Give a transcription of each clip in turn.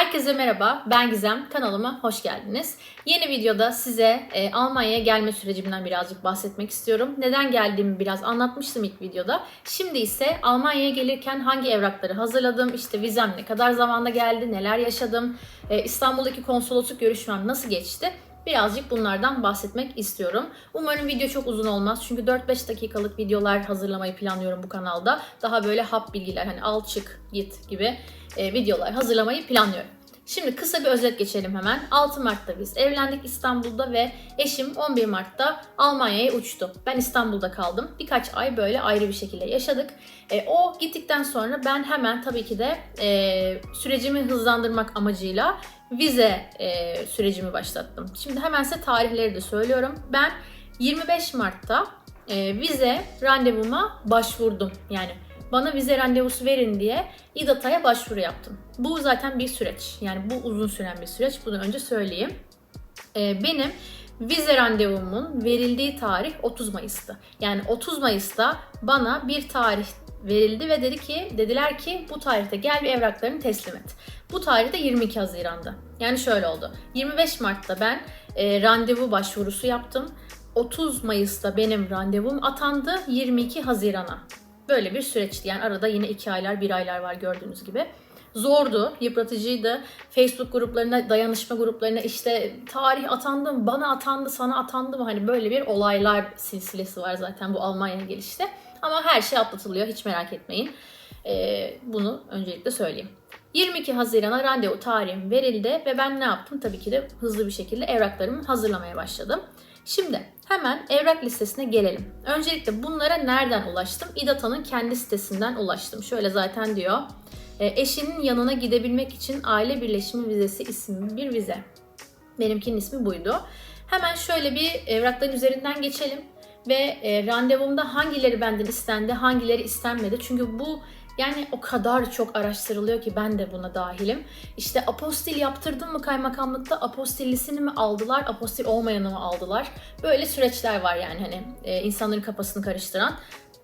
Herkese merhaba, ben Gizem. Kanalıma hoş geldiniz. Yeni videoda size e, Almanya'ya gelme sürecimden birazcık bahsetmek istiyorum. Neden geldiğimi biraz anlatmıştım ilk videoda. Şimdi ise Almanya'ya gelirken hangi evrakları hazırladım, işte vizem ne kadar zamanda geldi, neler yaşadım, e, İstanbul'daki konsolosluk görüşmem nasıl geçti birazcık bunlardan bahsetmek istiyorum. Umarım video çok uzun olmaz. Çünkü 4-5 dakikalık videolar hazırlamayı planlıyorum bu kanalda. Daha böyle hap bilgiler hani al çık git gibi e, videolar hazırlamayı planlıyorum. Şimdi kısa bir özet geçelim hemen. 6 Mart'ta biz evlendik İstanbul'da ve eşim 11 Mart'ta Almanya'ya uçtu. Ben İstanbul'da kaldım. Birkaç ay böyle ayrı bir şekilde yaşadık. E, o gittikten sonra ben hemen tabii ki de e, sürecimi hızlandırmak amacıyla vize e, sürecimi başlattım. Şimdi hemen size tarihleri de söylüyorum. Ben 25 Mart'ta e, vize randevuma başvurdum. Yani bana vize randevusu verin diye İDATA'ya başvuru yaptım. Bu zaten bir süreç. Yani bu uzun süren bir süreç. Bunu önce söyleyeyim. Ee, benim vize randevumun verildiği tarih 30 Mayıs'tı. Yani 30 Mayıs'ta bana bir tarih verildi ve dedi ki dediler ki bu tarihte gel bir evraklarını teslim et. Bu tarihte 22 Haziran'da. Yani şöyle oldu. 25 Mart'ta ben e, randevu başvurusu yaptım. 30 Mayıs'ta benim randevum atandı 22 Haziran'a. Böyle bir süreçti. Yani arada yine iki aylar, bir aylar var gördüğünüz gibi. Zordu, yıpratıcıydı. Facebook gruplarına, dayanışma gruplarına işte tarih atandım, bana atandı, sana atandı mı? Hani böyle bir olaylar silsilesi var zaten bu Almanya'ya gelişte. Ama her şey atlatılıyor, hiç merak etmeyin. Ee, bunu öncelikle söyleyeyim. 22 Haziran'a randevu tarihim verildi ve ben ne yaptım? Tabii ki de hızlı bir şekilde evraklarımı hazırlamaya başladım. Şimdi hemen evrak listesine gelelim. Öncelikle bunlara nereden ulaştım? İDATA'nın kendi sitesinden ulaştım. Şöyle zaten diyor. E, eşinin yanına gidebilmek için aile birleşimi vizesi isimli bir vize. Benimkinin ismi buydu. Hemen şöyle bir evrakların üzerinden geçelim ve e, randevumda hangileri benden istendi, hangileri istenmedi. Çünkü bu yani o kadar çok araştırılıyor ki ben de buna dahilim. İşte apostil yaptırdım mı kaymakamlıkta apostillisini mi aldılar, apostil olmayanı mı aldılar? Böyle süreçler var yani hani e, insanların kafasını karıştıran.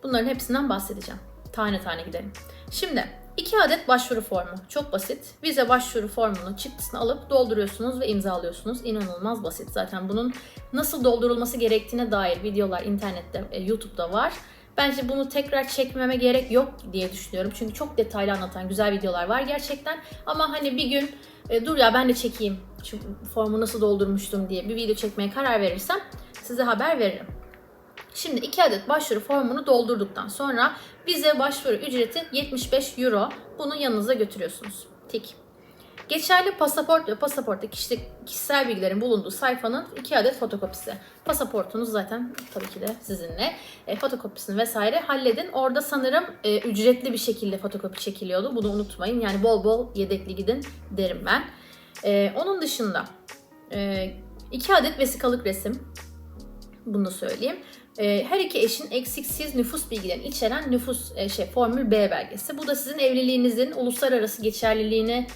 Bunların hepsinden bahsedeceğim. Tane tane gidelim. Şimdi iki adet başvuru formu. Çok basit. Vize başvuru formunu çıktısını alıp dolduruyorsunuz ve imzalıyorsunuz. İnanılmaz basit. Zaten bunun nasıl doldurulması gerektiğine dair videolar internette, e, YouTube'da var. Bence bunu tekrar çekmeme gerek yok diye düşünüyorum. Çünkü çok detaylı anlatan güzel videolar var gerçekten. Ama hani bir gün e, dur ya ben de çekeyim şu formu nasıl doldurmuştum diye bir video çekmeye karar verirsem size haber veririm. Şimdi iki adet başvuru formunu doldurduktan sonra vize başvuru ücreti 75 euro. Bunu yanınıza götürüyorsunuz. Tik. Geçerli pasaport ve pasaportta kişilik, kişisel bilgilerin bulunduğu sayfanın iki adet fotokopisi. Pasaportunuz zaten tabii ki de sizinle. E, fotokopisini vesaire halledin. Orada sanırım e, ücretli bir şekilde fotokopi çekiliyordu. Bunu unutmayın. Yani bol bol yedekli gidin derim ben. E, onun dışında e, iki adet vesikalık resim. Bunu söyleyeyim. E, her iki eşin eksiksiz nüfus bilgilerini içeren nüfus e, şey formül B belgesi. Bu da sizin evliliğinizin uluslararası geçerliliğini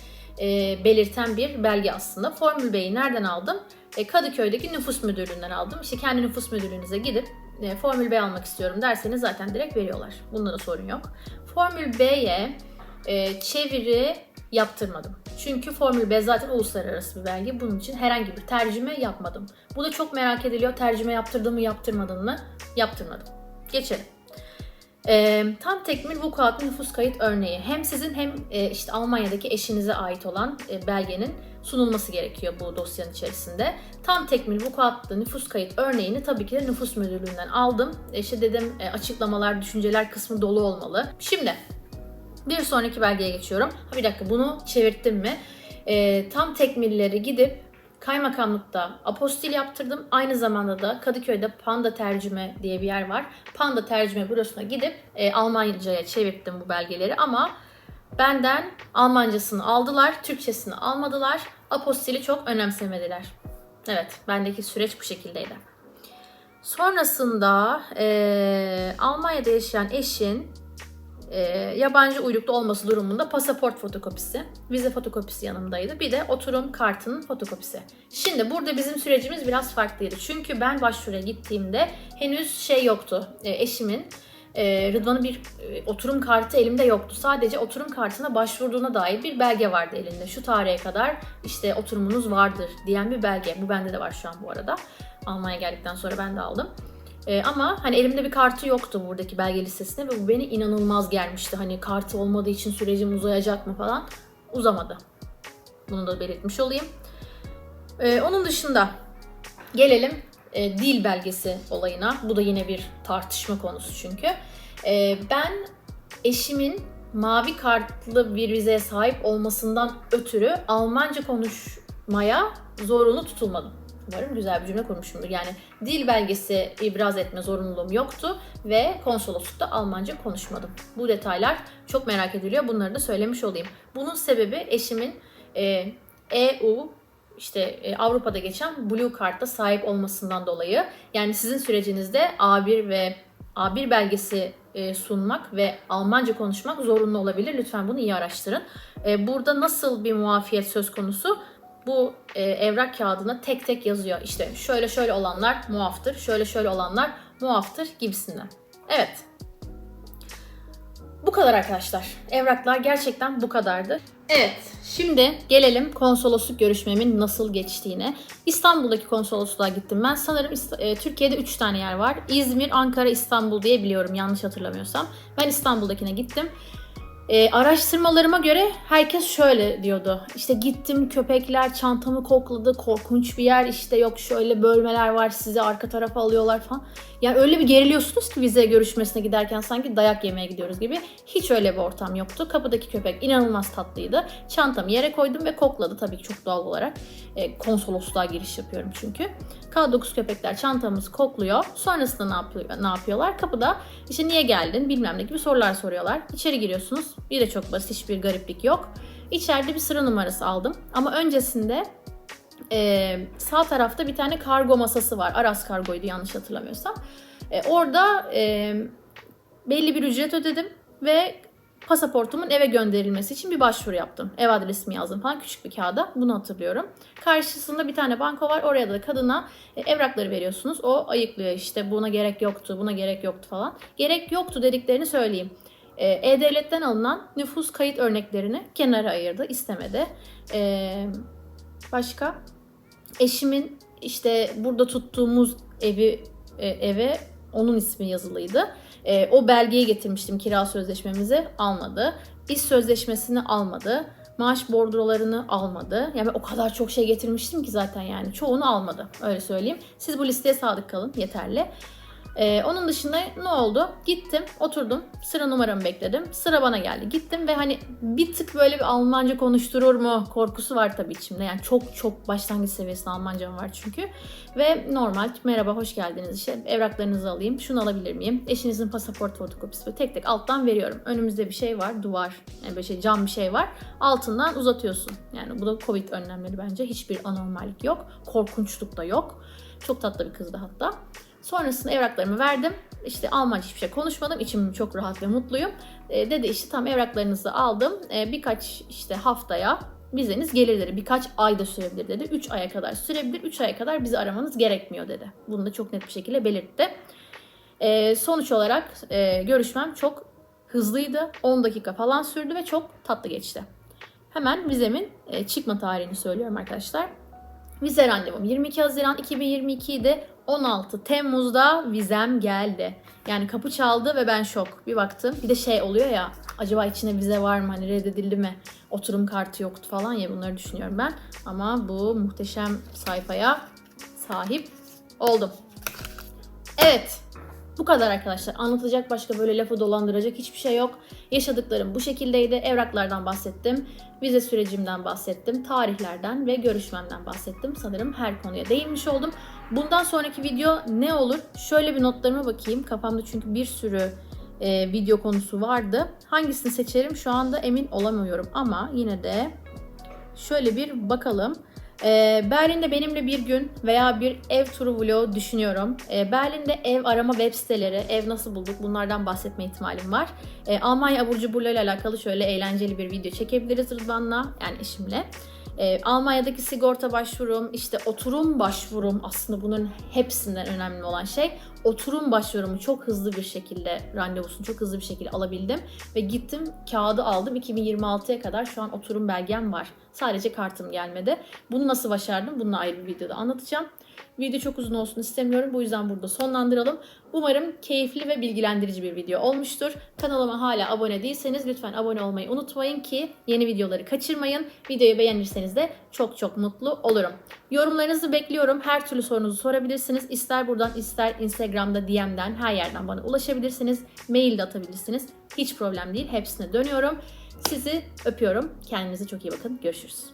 e, belirten bir belge aslında. Formül B'yi nereden aldım? E, Kadıköy'deki nüfus müdürlüğünden aldım. İşte kendi nüfus müdürlüğünüze gidip e, Formül B almak istiyorum derseniz zaten direkt veriyorlar. Bunda da sorun yok. Formül B'ye çeviri yaptırmadım. Çünkü Formül B zaten uluslararası bir belge. Bunun için herhangi bir tercüme yapmadım. Bu da çok merak ediliyor. Tercüme yaptırdım mı yaptırmadın mı? Yaptırmadım. Geçelim. E, tam tekmil vukuatlı nüfus kayıt örneği hem sizin hem e, işte Almanya'daki eşinize ait olan e, belgenin sunulması gerekiyor bu dosyanın içerisinde. Tam tekmil vukuatlı nüfus kayıt örneğini tabii ki de nüfus müdürlüğünden aldım. E, işte dedim e, açıklamalar, düşünceler kısmı dolu olmalı. Şimdi bir sonraki belgeye geçiyorum. Ha, bir dakika bunu çevirttim mi? E, tam tekmilleri gidip Kaymakamlıkta apostil yaptırdım. Aynı zamanda da Kadıköy'de Panda Tercüme diye bir yer var. Panda Tercüme bürosuna gidip e, Almanca'ya çevirttim bu belgeleri ama benden Almancasını aldılar, Türkçesini almadılar. Apostili çok önemsemediler. Evet, bendeki süreç bu şekildeydi. Sonrasında e, Almanya'da yaşayan eşin e, yabancı uyruklu olması durumunda pasaport fotokopisi, vize fotokopisi yanımdaydı. Bir de oturum kartının fotokopisi. Şimdi burada bizim sürecimiz biraz farklıydı. Çünkü ben başvuruya gittiğimde henüz şey yoktu. E, eşimin e, Rıdvan'ın bir e, oturum kartı elimde yoktu. Sadece oturum kartına başvurduğuna dair bir belge vardı elinde. Şu tarihe kadar işte oturumunuz vardır diyen bir belge. Bu bende de var şu an bu arada. Almanya geldikten sonra ben de aldım. E, ama hani elimde bir kartı yoktu buradaki belge listesinde ve bu beni inanılmaz germişti. Hani kartı olmadığı için sürecim uzayacak mı falan. Uzamadı. Bunu da belirtmiş olayım. E, onun dışında gelelim e, dil belgesi olayına. Bu da yine bir tartışma konusu çünkü. E, ben eşimin mavi kartlı bir vizeye sahip olmasından ötürü Almanca konuşmaya zorunlu tutulmadım. Umarım güzel bir cümle kurmuşumdur. Yani dil belgesi ibraz etme zorunluluğum yoktu ve konsoloslukta Almanca konuşmadım. Bu detaylar çok merak ediliyor. Bunları da söylemiş olayım. Bunun sebebi eşimin e, EU işte e, Avrupa'da geçen Blue Card'da sahip olmasından dolayı. Yani sizin sürecinizde A1 ve A1 belgesi e, sunmak ve Almanca konuşmak zorunlu olabilir. Lütfen bunu iyi araştırın. E, burada nasıl bir muafiyet söz konusu? Bu e, evrak kağıdına tek tek yazıyor. İşte şöyle şöyle olanlar muaftır, şöyle şöyle olanlar muaftır gibisinden. Evet. Bu kadar arkadaşlar. Evraklar gerçekten bu kadardı. Evet, şimdi gelelim konsolosluk görüşmemin nasıl geçtiğine. İstanbul'daki konsolosluğa gittim ben. Sanırım e, Türkiye'de 3 tane yer var. İzmir, Ankara, İstanbul diye biliyorum yanlış hatırlamıyorsam. Ben İstanbul'dakine gittim. E, araştırmalarıma göre herkes şöyle diyordu. İşte gittim köpekler çantamı kokladı. Korkunç bir yer. İşte yok şöyle bölmeler var sizi arka tarafa alıyorlar falan. Yani öyle bir geriliyorsunuz ki vize görüşmesine giderken sanki dayak yemeye gidiyoruz gibi. Hiç öyle bir ortam yoktu. Kapıdaki köpek inanılmaz tatlıydı. Çantamı yere koydum ve kokladı tabii çok doğal olarak. E, konsolosluğa giriş yapıyorum çünkü. K9 köpekler çantamızı kokluyor. Sonrasında ne, yapıyor, ne yapıyorlar? Kapıda işte niye geldin bilmem ne gibi sorular soruyorlar. İçeri giriyorsunuz. Bir de çok basit hiçbir gariplik yok. İçeride bir sıra numarası aldım. Ama öncesinde e, sağ tarafta bir tane kargo masası var. Aras kargoydu yanlış hatırlamıyorsam. E, orada e, belli bir ücret ödedim ve pasaportumun eve gönderilmesi için bir başvuru yaptım. Ev adresimi yazdım falan küçük bir kağıda. Bunu hatırlıyorum. Karşısında bir tane banko var. Oraya da kadına e, evrakları veriyorsunuz. O ayıklıyor işte buna gerek yoktu, buna gerek yoktu falan. Gerek yoktu dediklerini söyleyeyim. E, E-Devlet'ten alınan nüfus kayıt örneklerini kenara ayırdı. istemedi. E, başka? Eşimin işte burada tuttuğumuz evi e, eve onun ismi yazılıydı. E, o belgeyi getirmiştim kira sözleşmemizi almadı. İş sözleşmesini almadı. Maaş bordrolarını almadı. Yani ben o kadar çok şey getirmiştim ki zaten yani çoğunu almadı. Öyle söyleyeyim. Siz bu listeye sadık kalın yeterli. Ee, onun dışında ne oldu? Gittim, oturdum, sıra numaramı bekledim. Sıra bana geldi. Gittim ve hani bir tık böyle bir Almanca konuşturur mu korkusu var tabii içimde. Yani çok çok başlangıç seviyesinde Almancam var çünkü. Ve normal merhaba hoş geldiniz işte evraklarınızı alayım. Şunu alabilir miyim? Eşinizin pasaport fotokopisi tek tek alttan veriyorum. Önümüzde bir şey var duvar yani böyle şey cam bir şey var. Altından uzatıyorsun. Yani bu da Covid önlemleri bence. Hiçbir anormallik yok. Korkunçluk da yok. Çok tatlı bir kızdı hatta. Sonrasında evraklarımı verdim. İşte Almanca hiçbir şey konuşmadım. İçim çok rahat ve mutluyum. E, dedi işte tam evraklarınızı aldım. E, birkaç işte haftaya vizeniz gelir dedi. Birkaç ay da sürebilir dedi. 3 aya kadar sürebilir. 3 aya kadar bizi aramanız gerekmiyor dedi. Bunu da çok net bir şekilde belirtti. E, sonuç olarak e, görüşmem çok hızlıydı. 10 dakika falan sürdü ve çok tatlı geçti. Hemen vizemin e, çıkma tarihini söylüyorum arkadaşlar. Vize randevum 22 Haziran 2022'de 16 Temmuz'da vizem geldi. Yani kapı çaldı ve ben şok. Bir baktım. Bir de şey oluyor ya. Acaba içinde vize var mı? Hani reddedildi mi? Oturum kartı yoktu falan ya bunları düşünüyorum ben. Ama bu muhteşem sayfaya sahip oldum. Evet. Bu kadar arkadaşlar. Anlatacak başka böyle lafı dolandıracak hiçbir şey yok. Yaşadıklarım bu şekildeydi. Evraklardan bahsettim. Vize sürecimden bahsettim. Tarihlerden ve görüşmemden bahsettim. Sanırım her konuya değinmiş oldum. Bundan sonraki video ne olur? Şöyle bir notlarıma bakayım. Kafamda çünkü bir sürü e, video konusu vardı. Hangisini seçerim şu anda emin olamıyorum. Ama yine de şöyle bir bakalım. Ee, Berlin'de benimle bir gün veya bir ev turu vlogu düşünüyorum. Ee, Berlin'de ev arama web siteleri, ev nasıl bulduk bunlardan bahsetme ihtimalim var. Ee, Almanya abur cuburlarıyla alakalı şöyle eğlenceli bir video çekebiliriz Rıdvan'la yani eşimle. Almanya'daki sigorta başvurum, işte oturum başvurum aslında bunun hepsinden önemli olan şey. Oturum başvurumu çok hızlı bir şekilde randevusunu çok hızlı bir şekilde alabildim ve gittim kağıdı aldım 2026'ya kadar şu an oturum belgem var. Sadece kartım gelmedi. Bunu nasıl başardım? Bunu ayrı bir videoda anlatacağım. Video çok uzun olsun istemiyorum. Bu yüzden burada sonlandıralım. Umarım keyifli ve bilgilendirici bir video olmuştur. Kanalıma hala abone değilseniz lütfen abone olmayı unutmayın ki yeni videoları kaçırmayın. Videoyu beğenirseniz de çok çok mutlu olurum. Yorumlarınızı bekliyorum. Her türlü sorunuzu sorabilirsiniz. İster buradan ister Instagram'da DM'den her yerden bana ulaşabilirsiniz. Mail de atabilirsiniz. Hiç problem değil. Hepsine dönüyorum. Sizi öpüyorum. Kendinize çok iyi bakın. Görüşürüz.